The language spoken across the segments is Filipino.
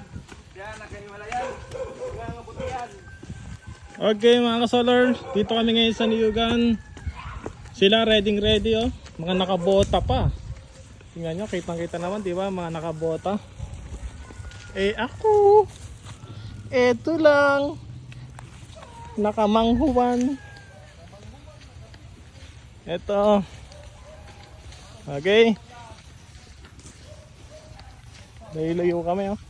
Brad. Yan, nagkaniwala yan. Nga nga puti yan. Okay mga kasolar, dito kami ngayon sa Niyugan. Sila ready ready oh. Mga nakabota pa. Tingnan nyo, kitang kita naman di ba mga nakabota. Eh ako, eto lang. Nakamanghuwan. Eto. Okay. Layo kami oh.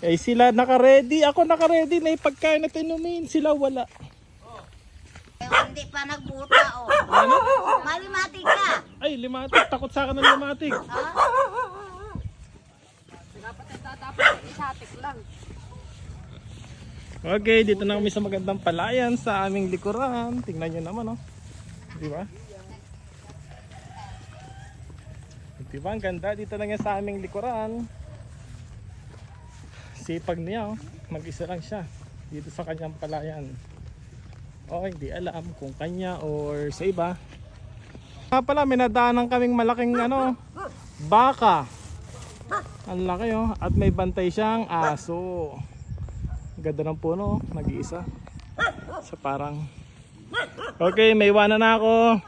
Eh sila naka-ready, ako naka-ready na yung pagkain na tinumin, sila wala. Eh, hindi pa nagbuta, oh. Malimati ka. Ay, limatik, takot sa akin ng limatik. Ha? Okay, dito na kami sa magandang palayan sa aming likuran. Tingnan nyo naman, oh. Di ba? Di ba? Ang ganda. Dito lang yan sa aming likuran. Sipag niya, oh. Mag-isa lang siya. Dito sa kanyang palayan. Okay, di alam kung kanya or sa iba. Nga pala, may nadaanan kaming malaking ano, baka. Ang laki oh. At may bantay siyang aso. Ganda ng puno, oh. nag-iisa. Sa parang... Okay, may iwanan na ako.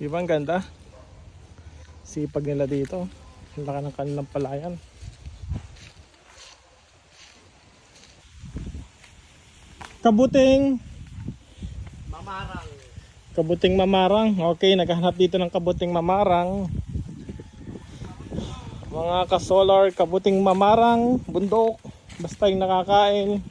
Di ba ang ganda? Sipag nila dito. Ang laki ng kanilang palayan. Kabuting Mamarang. Kabuting mamarang. Okay, naghahanap dito ng kabuting mamarang. Mga ka-solar, kabuting mamarang, bundok. Basta yung nakakain.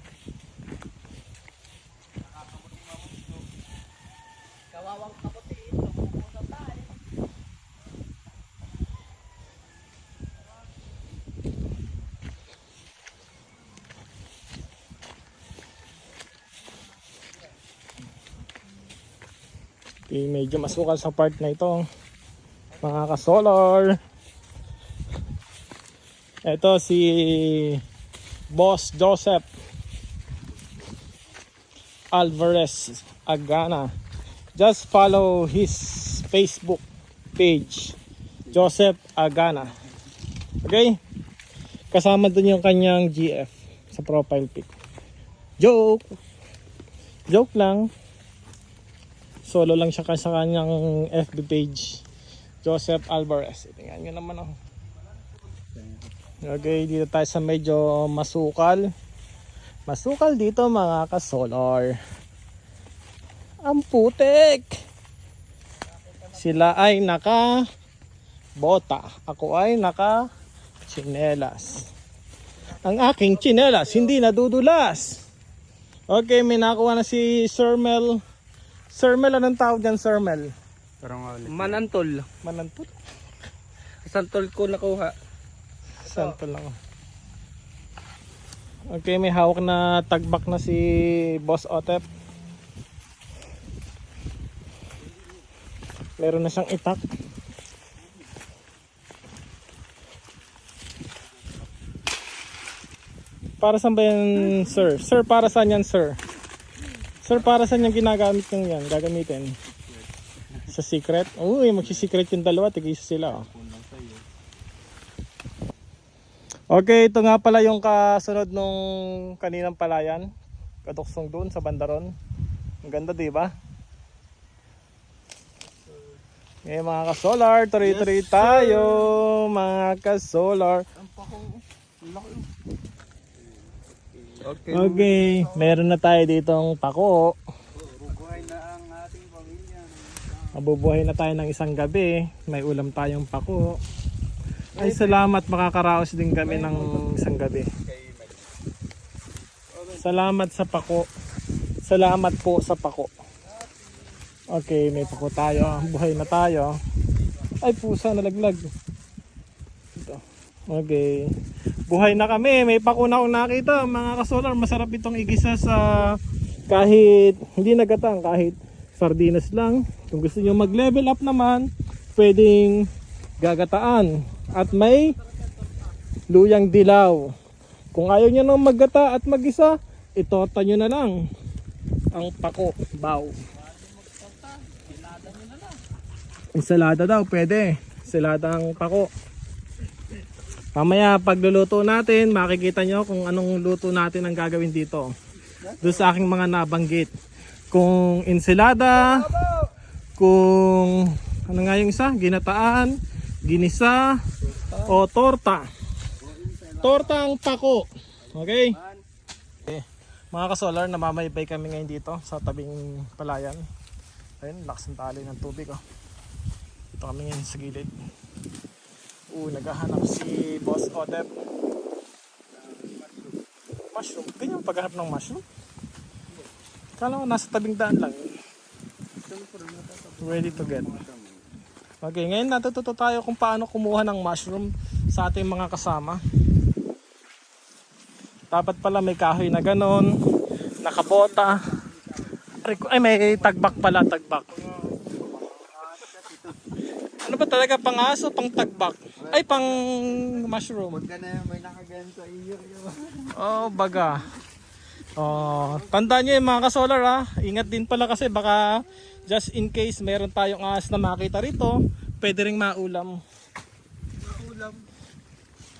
Medyo masukal sa part na ito. Mga ka-solar. Ito si Boss Joseph Alvarez Agana. Just follow his Facebook page. Joseph Agana. Okay? Kasama dun yung kanyang GF sa profile pic. Joke! Joke lang. Solo lang siya sa kanyang FB page. Joseph Alvarez. Tingnan nyo naman oh. Okay, dito tayo sa medyo masukal. Masukal dito mga kasolar. Ang putik! Sila ay naka bota. Ako ay naka chinelas. Ang aking chinelas hindi nadudulas. Okay, may nakuha na si Sir Mel. Sir Mel, anong tawag dyan, Sir Mel? Manantol. Manantol? Santol ko nakuha. Sample lang. Okay, may hawak na tagbak na si Boss Otep. Meron na siyang itak. Para saan ba yan, sir? Sir, para saan yan, sir? Sir, para saan yung ginagamit yung yan? Gagamitin? Sa secret? Uy, magsi-secret yung dalawa. Tigisa sila, oh. Okay, ito nga pala yung kasunod nung kaninang palayan. Katuksong doon sa bandaron. Ang ganda, di ba? Eh mga ka-solar, tuloy-tuloy tayo. Mga ka-solar. Okay. Okay, meron na tayo ditong pako. Bubuhay na ang ating pamilya. Mabubuhay na tayo ng isang gabi. May ulam tayong pako. Ay salamat, makakaraos din kami ng isang gabi. Salamat sa pako. Salamat po sa pako. Okay, may pako tayo. Buhay na tayo. Ay pusa, nalaglag. Okay. Buhay na kami. May pako na akong nakita. Mga kasolar, masarap itong igisa sa kahit hindi nagatang, kahit sardinas lang. Kung gusto nyo mag-level up naman, pwedeng gagataan. At may luyang dilaw. Kung ayaw nyo nang maggata at magisa, itota nyo na lang ang pako, baw. Ensalada daw, pwede. Ensalada ang pako. Mamaya pagluluto natin, makikita nyo kung anong luto natin ang gagawin dito. Doon sa aking mga nabanggit. Kung ensalada, kung ano nga yung isa, ginataan, ginisa, o torta. Torta ang pako. Okay? okay. Mga kasolar, namamaybay kami ngayon dito sa tabing palayan. Ayun, lakas ng tali ng tubig. Oh. Dito kami ngayon sa gilid. Oo, naghahanap si Boss Odep. Mushroom. Ganyan paghahanap ng mushroom. Kala ko nasa tabing daan lang. yun. Ready to get. Okay, ngayon natututo tayo kung paano kumuha ng mushroom sa ating mga kasama. Dapat pala may kahoy na ganon, nakabota. Ay, may tagbak pala, tagbak. Ano ba talaga pang aso, pang tagbak? Ay, pang mushroom. Huwag ka na may nakagan sa iyo. Oh, baga. Oh, tandaan niyo yung mga kasolar ha. Ingat din pala kasi baka just in case meron tayong ahas na makita rito, pwede ring maulam. Ulam.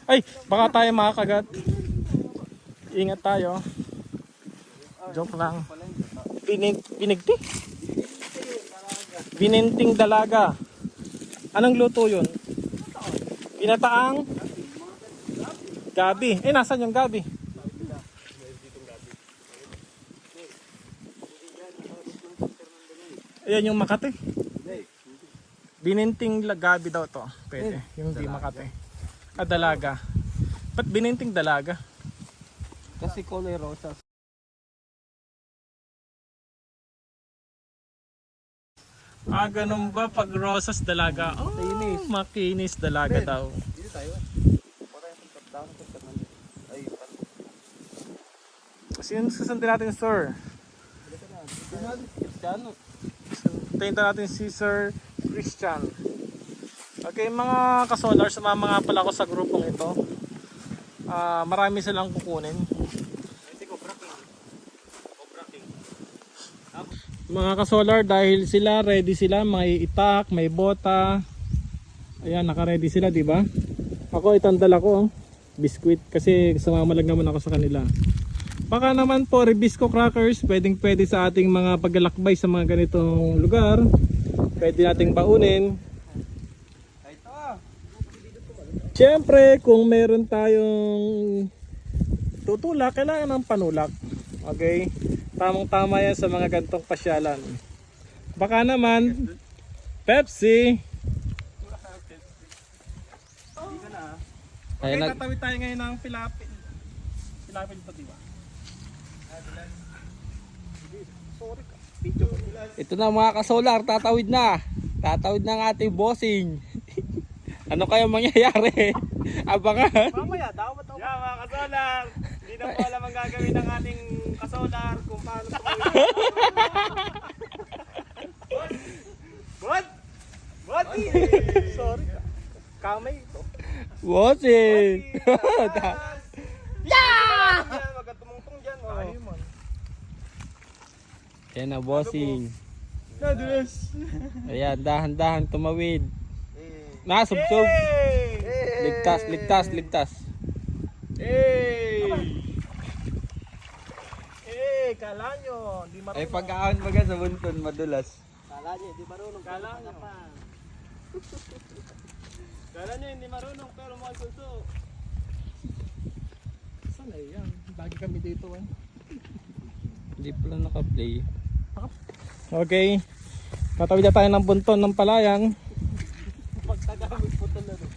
Ay, baka tayo makakagat. Ingat tayo. Joke lang. Pinig, pinigti? Bininting dalaga. Anong luto yun? Pinataang? Gabi. Eh, nasan yung gabi? Ayan yung Makati. Bininting gabi daw to. Pwede. Yung di Makati. Ah, dalaga. Ba't bininting dalaga? Kasi kulay rosas. Ah, ganun ba? Pag rosas dalaga. Oh, makinis dalaga daw. Dito tayo. Sino susundin natin, sir? Cristiano. Tayin natin si Sir Christian. Okay, mga kasolar, sumama nga pala ako sa grupong ito. Ah, marami silang kukunin. Kasi Cobra King. Cobra King. Mga kasolar, dahil sila, ready sila, may itak, may bota. Ayan, naka-ready sila, di ba? Ako, itandal ako, oh. biskuit, kasi sumama lang naman ako sa kanila. Baka naman po, Ribisco Crackers, pwedeng pwede sa ating mga paglalakbay sa mga ganitong lugar. Pwede nating baunin. Siyempre, kung meron tayong tutulak, kailangan ng panulak. Okay? Tamang tama yan sa mga gantong pasyalan. Baka naman, Pepsi. Okay, Ayun, nag- tatawid tayo ngayon ng Pilapil. Pilapil pa, di ba? Ito na mga kasolar, tatawid na. Tatawid na ang ating bossing. ano kaya mangyayari? Abangan. Mamaya, dapat ako. Yeah, mga kasolar. Hindi na po alam ang gagawin ng ating kasolar kung paano. What? What? Sorry ka. Kamay ito. Bossing. Yeah! Wag ka tumungtong dyan. Man. Yan na bossing. Nadres. Ayan, dahan-dahan tumawid. Eh. Nasubsob. Hey! Ligtas, ligtas, ligtas. Eh, kala nyo, hindi marunong. Ay pagkaan baga sa bunton, madulas. Kala niya, di marunong. Kala nyo. Kala nyo, hindi marunong, pero magsuso. Saan na yan? Lagi kami dito eh. Hindi pala naka-play. Okay. Tatawid na tayo ng bunton ng palayan. Pagkagamit po talaga.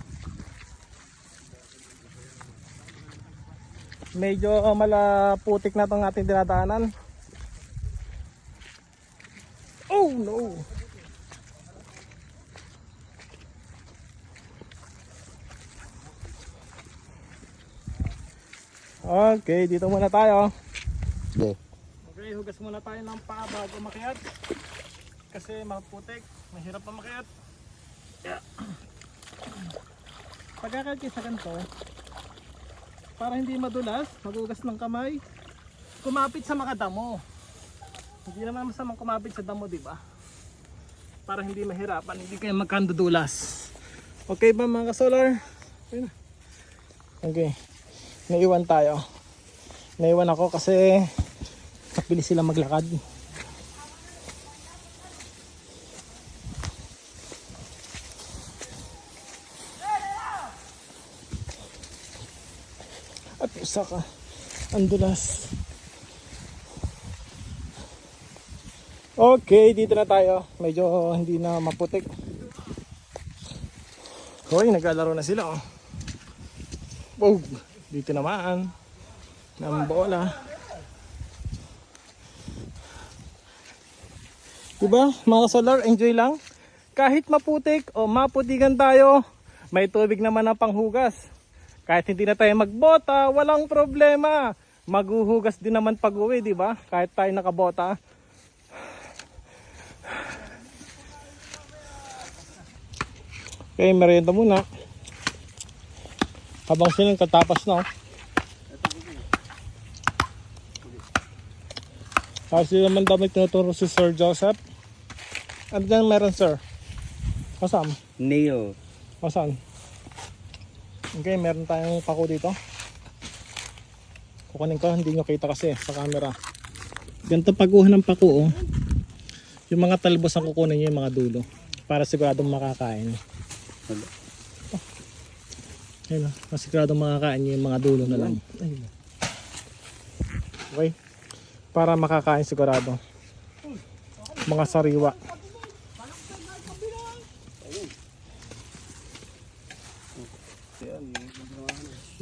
Medyo malaputik na itong ating dinadaanan. Oh no! Okay, dito muna tayo. Okay. Okay, hugas muna tayo ng paa bago makiat. Kasi maputik, mahirap na makiat. Yeah. Pagkakal sa ganito, para hindi madulas, magugas ng kamay, kumapit sa mga damo. Hindi naman masamang kumapit sa damo, di ba? Para hindi mahirapan, hindi kayo magkandudulas. Okay ba mga ka-solar? Okay na. Okay. Naiwan tayo. Naiwan ako kasi mabilis sila maglakad. At isa ka. Ang dulas. Okay, dito na tayo. Medyo hindi na maputik. Hoy, naglalaro na sila oh. Oh, dito naman. Ng bola. Diba, mga solar, enjoy lang. Kahit maputik o maputikan tayo, may tubig naman na panghugas. Kahit hindi na tayo magbota, walang problema. Maghuhugas din naman pag uwi, di ba? Kahit tayo nakabota. Okay, merienda muna. Habang silang katapas na. oh. Kasi naman daw may tinuturo si Sir Joseph. Ano dyan meron sir? Kasam? Nail. Masan? Okay, meron tayong pako dito. Kukunin ko, hindi nyo kita kasi sa camera. Ganito paguhan ng pako oh. Yung mga talbos ang kukunin nyo yung mga dulo. Para siguradong makakain. Ayun oh. Siguradong makakain nyo yung mga dulo na lang. Ayun. Okay? Para makakain sigurado. Mga sariwa.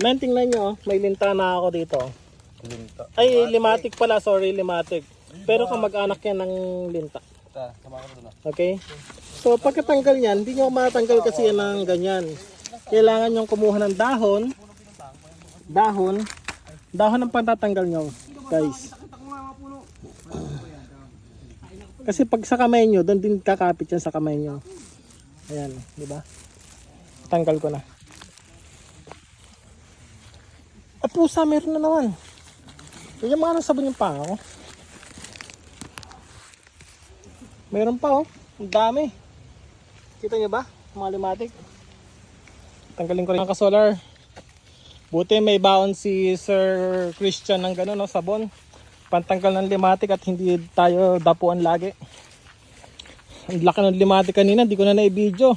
Men, tingnan nyo, oh. may linta na ako dito. Ay, limatic pala, sorry, limatic. Pero kamag-anak yan ng linta. Okay? So, pagkatanggal yan, hindi nyo matanggal kasi yan ng ganyan. Kailangan nyo kumuha ng dahon. Dahon. Dahon ang patatanggal nyo, guys. Kasi pag sa kamay nyo, doon din kakapit yan sa kamay nyo. Ayan, di ba? Tanggal ko na. At pusa, meron na naman. Yung mga sabon yung panga ko. Meron pa oh. Ang dami. Kita niyo ba? Mga limatic. Tanggalin ko rin ang kasolar. Buti may baon si Sir Christian ng gano'n, no, sabon. Pantanggal ng limatic at hindi tayo dapuan lagi. Ang laki ng limatic kanina, hindi ko na na-video.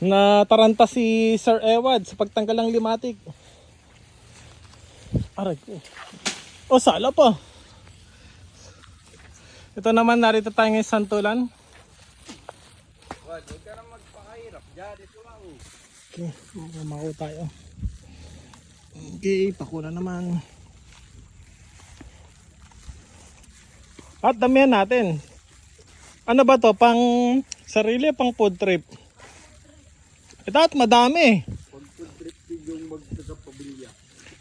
Nataranta si Sir Ewad sa pagtanggal ng limatic. Aray. O, sala pa. Ito naman, narito tayo ngayon sa Santulan. Wag, huwag ka na magpakahirap. Diyan, dito lang. Okay, mamako tayo. Okay, pakuna naman. At damihan natin. Ano ba to? Pang sarili, pang food trip. Ito at madami.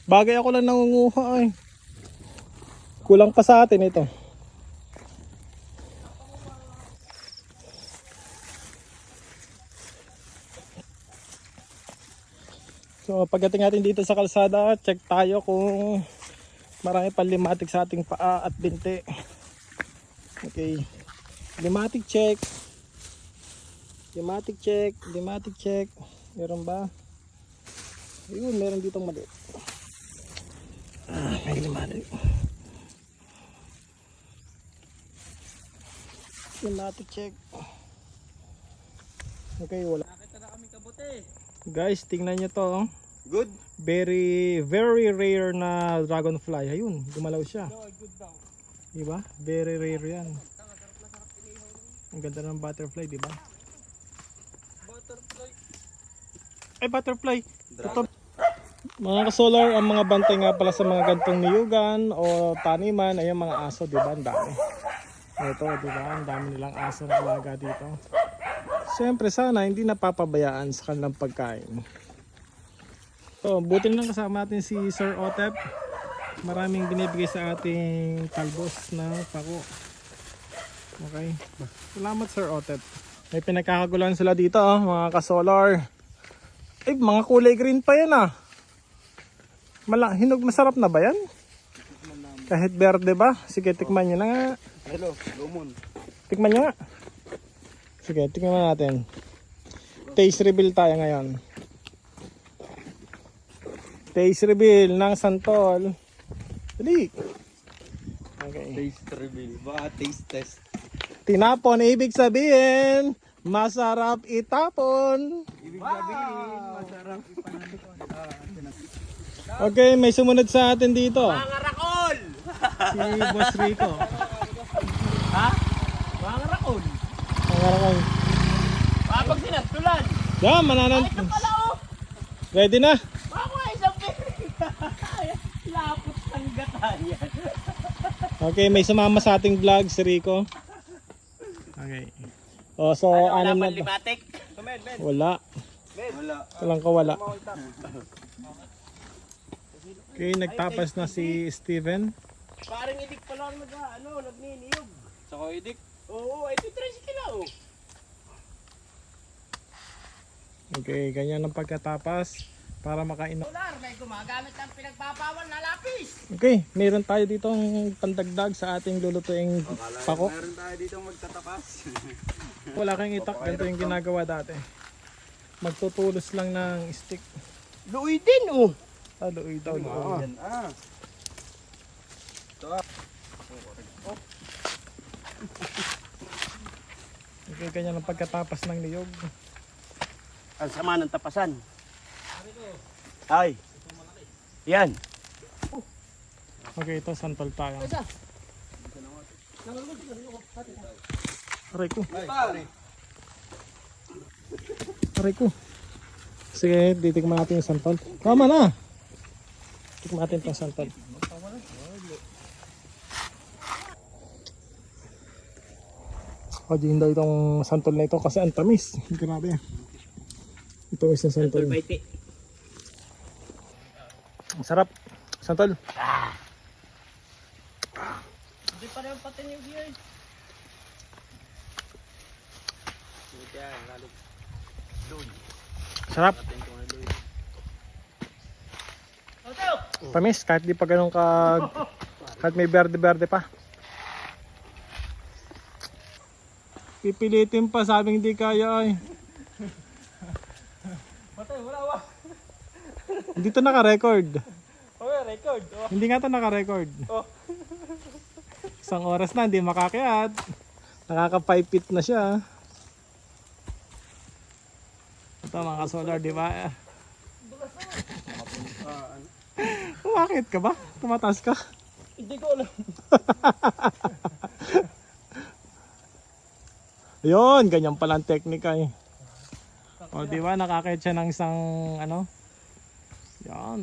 Bagay ako lang nangunguha ay. Kulang pa sa atin ito. So pagdating natin dito sa kalsada, check tayo kung marami pa limatic sa ating paa at binti. Okay. Limatic check. Limatic check, limatic check. Meron ba? Ayun, meron ditong mali. Ah, may limatic. Limatic check. Okay, wala. Nakita na kami kabuti. Guys, tingnan nyo to. oh. Good? Very, very rare na dragonfly. Ayun, gumalaw siya. good daw. Diba? Very rare yan. Ang ganda ng butterfly, diba? Butterfly. Ay, butterfly. Ito. Mga kasolar, ang mga bantay nga pala sa mga gantong niyugan o taniman ay ang mga aso, diba? Ang dami. Ito, diba? Ang dami nilang aso na alaga dito. Siyempre, sana hindi napapabayaan sa kanilang pagkain. So, buti lang kasama natin si Sir Otep. Maraming binibigay sa ating talbos na pako. Okay. Salamat Sir Otep. May pinagkakagulan sila dito, oh, mga kasolar. Eh, mga kulay green pa yan ah. Mala, hinog masarap na ba yan? Kahit berde ba? Sige, tikman nyo na nga. Hello, lumon. Tikman nyo nga. Sige, tikman natin. Taste reveal tayo ngayon. Taste reveal ng Santol. Dali. Okay. Taste reveal. Baka taste test. Tinapon, ibig sabihin, masarap itapon. Ibig sabihin, masarap. Okay, may sumunod sa atin dito. Mga rakol! Si Boss Rico. Ha? Mga rakol! Ang karakol. Kapag sinatulan! Yan, mananan. Wala oh! Ready na? Baka isang Lapot ng gatayan. Okay, may sumama sa ating vlog si Rico. Okay. O, so, anim na limatik? Wala. Wala. Walang kawala. Okay, nagtapas na si Steven. Parang idik pa lang nag ano, nagniniyog. Saka idik? Oo, ito 30 kilo. oh. Okay, ganyan ang pagkatapas para makainom. Solar, may gumagamit ng pinagpapawal na lapis. Okay, meron tayo dito pandagdag sa ating lulutuing pako. Meron tayo dito magtatapas. Wala kang itak, ganito yung ginagawa dati. Magtutulos lang ng stick. Luoy din oh. Ah, luoy daw, luoy. Yan ah. Okay, ganyan ang pagkatapas ng niyog. Ang sama ng tapasan. Ay. Yan. Okay, ito santol tayo. Aray ko. Aray ko. Sige, titikman natin yung santol. Tama na. Tikman natin itong santol. Din daw itong santol na ito kasi ang tamis. Grabe. Ito is yung santol. Ang sarap. Santol. Hindi pa rin patin yung gear. Sarap. Tamis, kahit di pa ganun ka... kahit may berde-berde pa. Pipilitin pa, sabing di kaya ay. Patay, wala wa. Hindi to naka-record. Okay, record. Oh. Hindi nga to naka-record. Oh. Isang oras na, hindi makakiat. Nakaka 5 feet na siya. Ito mga solar, di ba? Bakit ka ba? Tumataas ka? Hindi ko alam. Yun, ganyan pala ang teknika eh. O, di ba? Nakakit siya ng isang ano? Yan.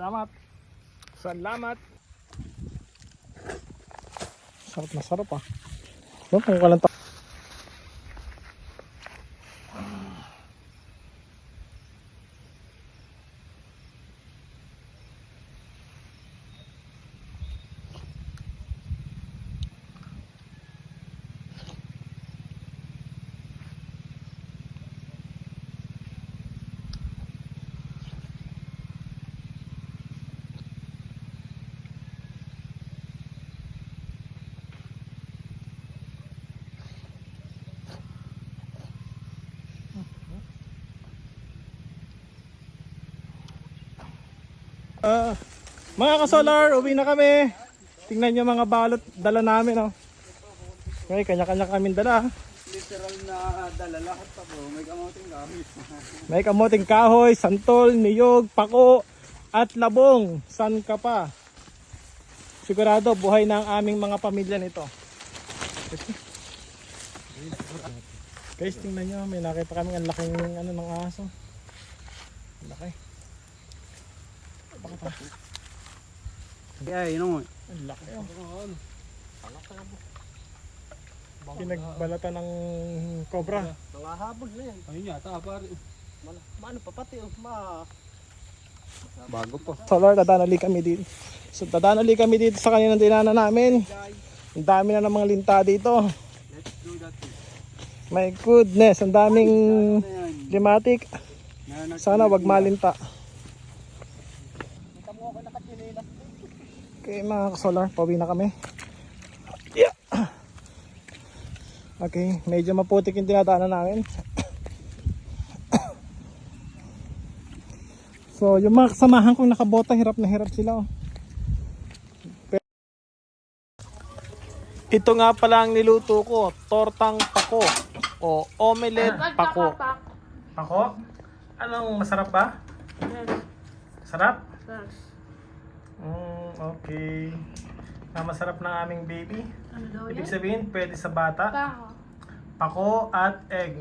Salamat. Salamat. Sarap na sarap ah. No, kung walang Ah, mga ka-solar, uwi na kami. Tingnan nyo mga balot dala namin, oh. Okay, kanya-kanya kaming dala. ah. natural na dala. Lahat pa po. May kamuting gamit. May kamoting kahoy, santol, niyog, pako, at labong. San ka pa? Sigurado buhay na ang aming mga pamilya nito. Guys, tingnan nyo. May nakita kami ang laking ano, ng aso. Laki. Ah? Kaya yun mo. Ang laki oh. Pinagbalatan ng cobra. Nangahabol na yan. Ayun yata pare. Maano pa pati oh. Ma. Bago po. So Lord, dadanali kami dito. So dadanali kami dito sa kanilang dinana namin. Ang dami na ng mga linta dito. Let's do that. My goodness, ang daming. Na- Sana wag malinta. Okay mga kasolar, pauwi na kami. Yeah. Okay, medyo maputik yung dinadaanan namin. So, yung mga kasamahan kong nakabota, hirap na hirap sila. Oh. Pero- Ito nga pala ang niluto ko, tortang pako o omelette pako. Pako? Anong masarap ba? Sarap? Mm, okay. Na masarap ng aming baby. Ibig sabihin, pwede sa bata. Pako at egg.